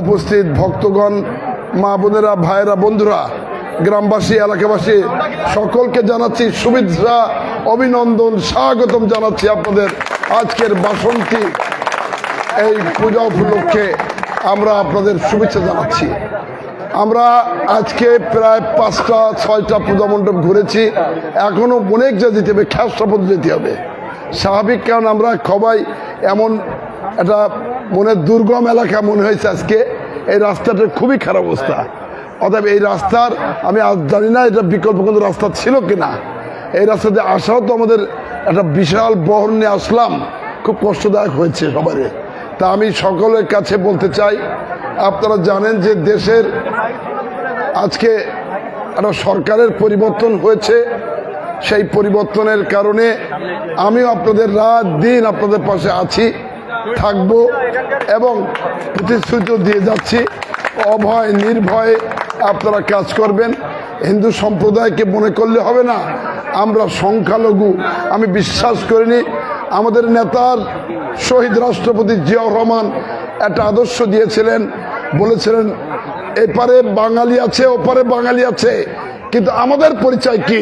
উপস্থিত ভক্তগণ, মা বোনেরা, ভাইয়েরা, বন্ধুরা, গ্রামবাসী, এলাকাবাসী, সকলকে জানাচ্ছি শুভেচ্ছা, অভিনন্দন, স্বাগতম জানাচ্ছি আপনাদের আজকের বাসন্তী এই পূজা উপলক্ষে আমরা আপনাদের শুভেচ্ছা জানাচ্ছি। আমরা আজকে প্রায় পাঁচটা, ছয়টা পূজা মণ্ডপ ঘুরেছি। এখনও অনেক যা যেতে হবে খ্যাসটা যেতে হবে। স্বাভাবিক কারণ আমরা সবাই এমন একটা মনে দুর্গম এলাকা মনে হয়েছে আজকে। এই রাস্তাটার খুবই খারাপ অবস্থা। অতএব এই রাস্তার, আমি জানি না এটা বিকল্প কোনো রাস্তা ছিল কিনা। এই রাস্তাতে আসাও তো আমাদের একটা বিশাল বহর নিয়ে আসলাম। খুব কষ্টদায়ক হয়েছে সবারই। তা আমি সকলের কাছে বলতে চাই, আপনারা জানেন যে দেশের আজকে একটা সরকারের পরিবর্তন হয়েছে। সেই পরিবর্তনের কারণে আমিও আপনাদের রাত দিন আপনাদের পাশে আছি। থাকব এবং প্রতিশ্রুতি দিয়ে যাচ্ছি। অভয়, নির্ভয়ে আপনারা কাজ করবেন। হিন্দু সম্প্রদায়কে মনে করলে হবে না, আমরা সংখ্যালঘু। আমি বিশ্বাস করিনি, আমাদের নেতার শহীদ রাষ্ট্রপতি জিয়াউর রহমান একটা আদর্শ দিয়েছিলেন, বলেছিলেন, এপারে বাঙালি আছে, ওপারে বাঙালি আছে। কিন্তু আমাদের পরিচয় কি?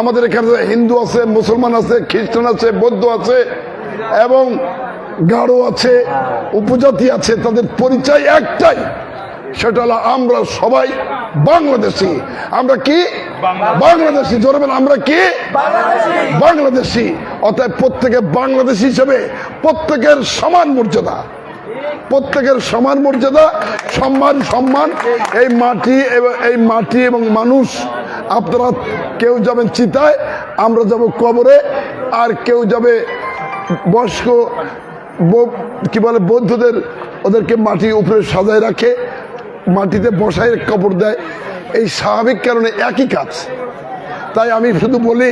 আমাদের এখানে হিন্দু আছে, মুসলমান আছে, খ্রিস্টান আছে, বৌদ্ধ আছে এবং গাঢ় আছে উপজাতি আছে তাদের পরিচয় একটাই। সেটা হলো আমরা সবাই বাংলাদেশি। আমরা কি? বাংলাদেশি। জোরে বলেন, আমরা কি? বাংলাদেশি। অতএব প্রত্যেকে বাংলাদেশি হিসেবে প্রত্যেকের সমান মর্যাদা। প্রত্যেকের সমান মর্যাদা সম্মান সম্মান। এই মাটি এবং এই মাটি এবং মানুষ আপনারা কেউ যাবেন চিতায় আমরা যাব কবরে। আর কেউ যাবে বয়স্ক কি বলে, বৌদ্ধদের ওদেরকে মাটি উপরে সাজায় রাখে, মাটিতে বসায় কাপড় দেয়। এই স্বাভাবিক কারণে একই কাজ। তাই আমি শুধু বলি,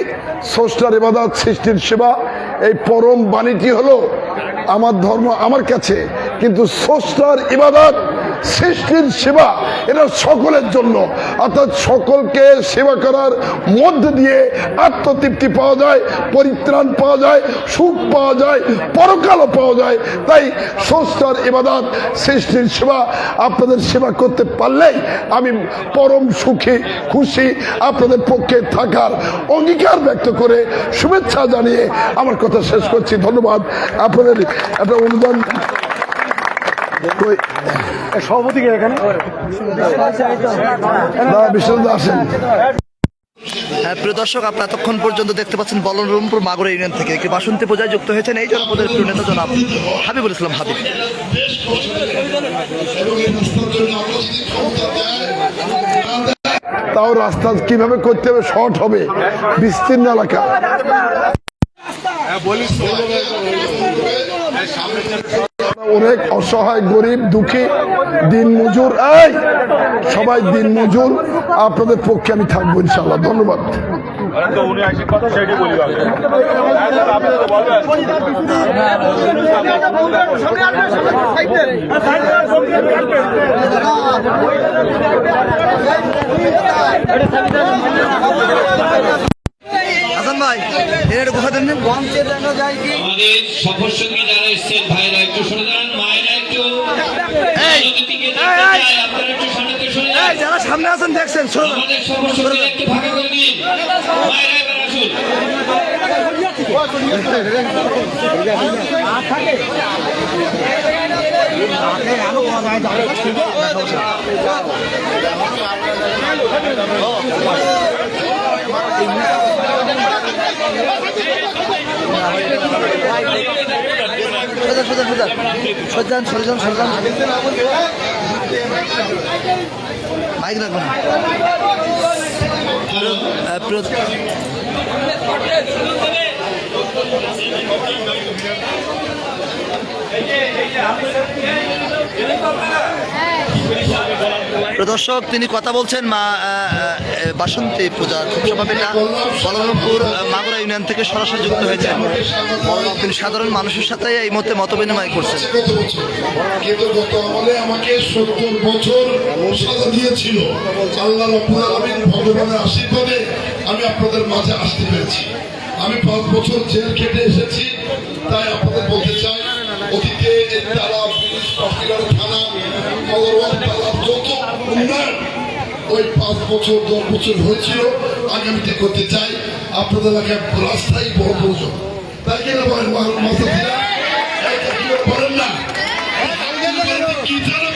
স্রষ্টার এবাদত সৃষ্টির সেবা, এই পরম বাণীটি হলো আমার ধর্ম আমার কাছে, কিন্তু স্রষ্টার ইবাদত সৃষ্টির সেবা এটা সকলের জন্য। অর্থাৎ সকলকে সেবা করার মধ্যে দিয়ে আত্মতৃপ্তি পাওয়া যায়, পরিত্রাণ পাওয়া যায়, সুখ পাওয়া যায়, পরকালও পাওয়া যায়। তাই স্রষ্টার ইবাদত, সৃষ্টির সেবা, আপনাদের সেবা করতে পারলেই আমি পরম সুখী, খুশি, আপনাদের পক্ষে থাকার অঙ্গীকার ব্যক্ত করে শুভেচ্ছা জানিয়ে আমার কথা শেষ করছি। ধন্যবাদ। আপনাদের একটা অনুদান কই- এখানে? বিশ্বনাথ আসেন। হ্যাঁ প্রিয় দর্শক আপনারা এতক্ষণ পর্যন্ত দেখতে পাচ্ছেন বলরামপুর মাগুরা ইউনিয়ন থেকে। একটি বাসন্তী পূজায় যুক্ত হয়েছেন এই জনপদের প্রিয় নেতা জনাব হাবিবুল ইসলাম হাবিব। তাও রাস্তা কীভাবে করতে হবে শর্ট হবে বিস্তীর্ণ এলাকা। অনেক অসহায়, গরিব, দুঃখী, দিন মজুর, এই, সবাই দিন মজুর, আপনাদের পক্ষে আমি থাকব ইনশাল্লাহ ধন্যবাদ। কথা ভাই। এর কোথা দেন আমাদের সফর সঙ্গী যারা এসছেন ভাইরা একটু সরে যান মায়েরা একটু আপনারা একটু সামনে থেকে সরে। যারা সামনে আছেন দেখছেন শোনো। আমাদের সফর সঙ্গীরা একটু ফাঁকা করে দিন। মায়েরা এবার আসুন। সোজা সোজা সোজা সজ্জান সরজান সরজান মাইক রাখবেন প্রিয় দর্শক, তিনি কথা বলছেন মা বাসন্তী পূজা খুব সমাপিতা বলরামপুর মাগুরা ইউনিয়ন থেকে সরাসরি যুক্ত হয়েছেন। তিনি সাধারণ মানুষের সাথে এই মুহূর্তে মত বিনিময় করছেন। আমাকে সত্তর বছর সাজা দিয়েছিল আল্লাহ রব্বুল ভগবানের আশীর্বাদে আমি আপনাদের মাঝে আসতে পেরেছি আমি পাঁচ বছর জেল খেটে এসেছি, তাই আপনাদের বলতে চাই, অতীতে তারা পুলিশ থানা মগর ওই পাঁচ বছর, দশ বছর হয়েছিল, আগামীতে করতে চাই, আপনাদের এলাকায় রাস্তায় বড় প্রয়োজন। তাই কিনা বলেন মাথা দিলা বলেন না। কি জানেন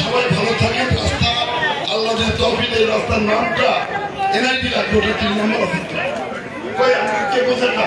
সবাই ভালো থাকেন, রাস্তা, আল্লাহ তহবিল এই রাস্তার নামটা এনআইডি লাগবে ওটা তিন নম্বর অফিসটা কই আপনারা বোঝেন না?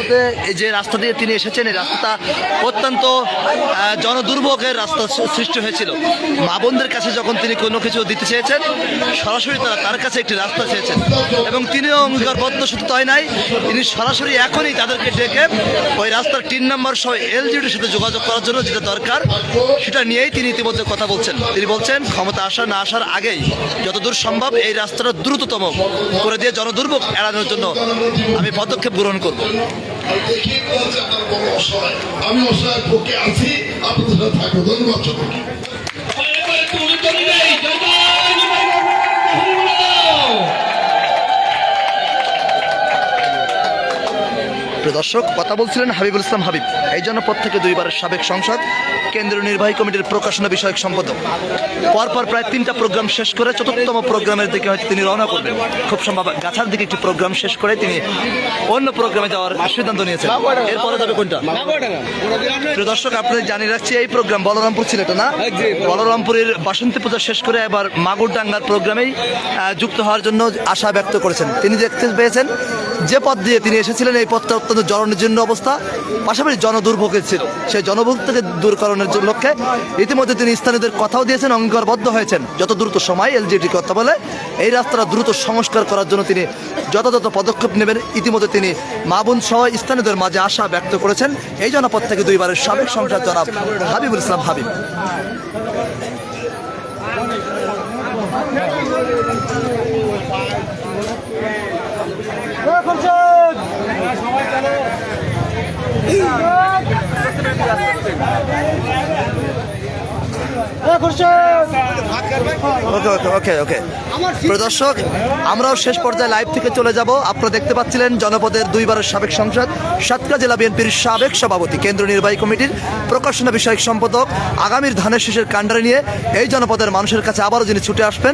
এই যে রাস্তা দিয়ে তিনি এসেছেন, এই রাস্তাটা অত্যন্ত জনদুর্ভোগের রাস্তা সৃষ্টি হয়েছিল। মা বোনদের কাছে যখন তিনি কোনো কিছু দিতে চেয়েছেন, সরাসরি তারা তার কাছে একটি রাস্তা চেয়েছেন। এবং তিনিও অঙ্গীকারবদ্ধ, শুধু তাই নাই, তিনি সরাসরি এখনই তাদেরকে ডেকে ওই রাস্তার তিন নম্বর সহ এলজিডির সাথে যোগাযোগ করার জন্য যেটা দরকার, সেটা নিয়েই তিনি ইতিমধ্যে কথা বলছেন। তিনি বলছেন, ক্ষমতা আসা না আসার আগেই যতদূর সম্ভব এই রাস্তাটা দ্রুততম করে দিয়ে জনদুর্ভোগ এড়ানোর জন্য আমি পদক্ষেপ গ্রহণ করব। আর দেখিয়ে বলছে আপনার বড় অসহায়। আমি অসহায় পক্ষে আছি, আপনাদের সাথে থাকব। ধন্যবাদ সকলকে প্রিয় দর্শক, কথা বলছিলেন হাবিবুল ইসলাম হাবিব। এই জন্য থেকে দুইবারের সাবেক সংসদ, কেন্দ্রীয় নির্বাহী কমিটির প্রকাশনা বিষয়ক সম্পাদক। পরপর প্রায় তিনটা প্রোগ্রাম শেষ করে চতুর্থতম প্রোগ্রামের দিকে হয়তো তিনি রওনা করবেন। খুব সম্ভব, গাছার দিকে একটি প্রোগ্রাম শেষ করে তিনি অন্য প্রোগ্রামে যাওয়ার সিদ্ধান্ত নিয়েছেন। এরপরে যাবে কোনটা? প্রিয় দর্শক আপনাদের জানিয়ে রাখছি, এই প্রোগ্রাম বলরামপুর ছিল এটা না? বলরামপুরের বাসন্তী পূজা শেষ করে এবার মাগুরডাঙ্গার প্রোগ্রামেই যুক্ত হওয়ার জন্য আশা ব্যক্ত করেছেন। তিনি দেখতে পেয়েছেন যে পথ দিয়ে তিনি এসেছিলেন, এই পথটা অত্যন্ত জননির্জীর্ণ অবস্থা, পাশাপাশি জনদুর্ভোগের ছিল। সেই জনভোগ থেকে দূর করানোর জন্য লক্ষ্যে ইতিমধ্যে তিনি স্থানীয়দের কথাও দিয়েছেন, অঙ্গীকারবদ্ধ হয়েছেন। যত দ্রুত সময় এলজিডি কথা বলে, এই রাস্তাটা দ্রুত সংস্কার করার জন্য তিনি যথাযথ পদক্ষেপ নেবেন। ইতিমধ্যে তিনি মা বোন সহ স্থানীয়দের মাঝে আশা ব্যক্ত করেছেন। এই জনপদ থেকে দুইবারের সাবেক সংসদ জনাব হাবিবুল ইসলাম হাবিব। পরিষদ সবাই প্রদর্শক আমরাও শেষ পর্যায়ে লাইভ থেকে চলে যাব। আপনারা দেখতে পাচ্ছিলেন জনপদের দুইবারের সাবেক সংসদ, সাতক্ষীরা জেলা বিএনপির সাবেক সভাপতি কেন্দ্র নির্বাহী কমিটির প্রকাশনা বিষয়ক সম্পাদক, আগামীর ধানের শেষের কাণ্ডারে নিয়ে এই জনপদের মানুষের কাছে আবারও যিনি ছুটে আসবেন,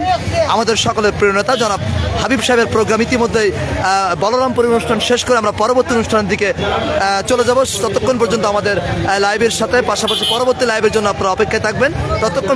আমাদের সকলের প্রিয় নেতা, জনাব হাবিব সাহেবের প্রোগ্রাম ইতিমধ্যেই বলরামপুর অনুষ্ঠান শেষ করে আমরা পরবর্তী অনুষ্ঠানের দিকে চলে যাব। ততক্ষণ পর্যন্ত আমাদের লাইভের সাথে, পাশাপাশি পরবর্তী লাইভের জন্য আপনারা অপেক্ষায় থাকবেন। ততক্ষণ